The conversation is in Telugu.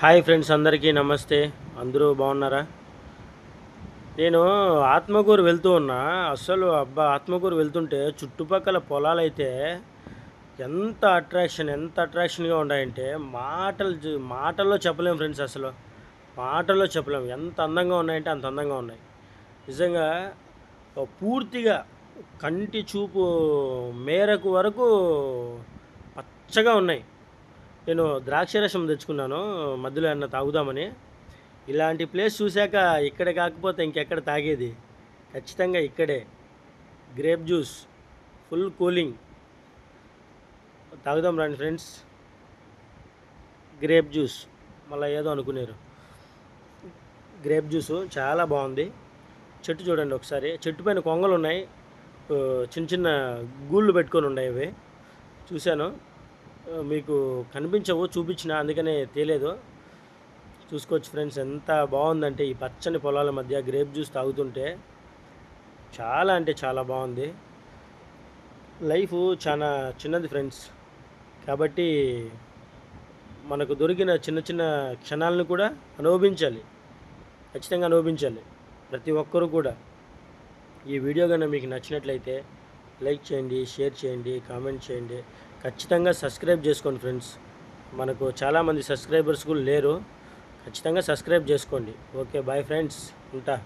హాయ్ ఫ్రెండ్స్ అందరికీ నమస్తే. అందరూ బాగున్నారా? నేను ఆత్మకూరు వెళ్తూ ఉన్నా. అస్సలు అబ్బా ఆత్మకూరు వెళ్తుంటే చుట్టుపక్కల పొలాలైతే ఎంత అట్రాక్షన్ ఎంత అట్రాక్షన్గా ఉన్నాయంటే మాటలు మాటల్లో చెప్పలేము ఫ్రెండ్స్ అసలు. మాటల్లో చెప్పలేము ఎంత అందంగా ఉన్నాయంటే అంత అందంగా ఉన్నాయి. నిజంగా పూర్తిగా కంటి చూపు మేరకు వరకు పచ్చగా ఉన్నాయి. నేను ద్రాక్ష రసం తెచ్చుకున్నాను మధ్యలో ఏమన్నా తాగుదామని. ఇలాంటి ప్లేస్ చూశాక ఇక్కడ కాకపోతే ఇంకెక్కడ తాగేది? ఖచ్చితంగా ఇక్కడే. గ్రేప్ జ్యూస్ ఫుల్ కూలింగ్ తాగుదాం రండి ఫ్రెండ్స్ గ్రేప్ జ్యూస్ మళ్ళీ ఏదో అనుకున్నారు గ్రేప్ జ్యూస్ చాలా బాగుంది. చెట్టు చూడండి ఒకసారి. చెట్టు పైన కొంగలు ఉన్నాయి. చిన్న చిన్న గూళ్ళు పెట్టుకొని ఉన్నాయి అవి. చూశాను. మీకు కనిపించవు చూపించిన అందుకనే తేలేదు. చూసుకోవచ్చు ఫ్రెండ్స్ ఎంత బాగుందంటే ఈ పచ్చని పొలాల మధ్య గ్రేప్ జ్యూస్ తాగుతుంటే చాలా అంటే చాలా బాగుంది. లైఫ్ చాలా చిన్నది ఫ్రెండ్స్. కాబట్టి మనకు దొరికిన చిన్న చిన్న క్షణాలను కూడా అనుభవించాలి. ఖచ్చితంగా అనుభవించాలి. ప్రతి ఒక్కరూ కూడా. ఈ వీడియో కనుక మీకు నచ్చినట్లయితే లైక్ చేయండి షేర్ చేయండి కామెంట్ చేయండి. ఖచ్చితంగా సబ్స్క్రైబ్ చేసుకోండి ఫ్రెండ్స్. మనకు చాలామంది సబ్స్క్రైబర్స్ కూడా లేరు. ఖచ్చితంగా సబ్స్క్రైబ్ చేసుకోండి. Okay bye friends. ఉంటా.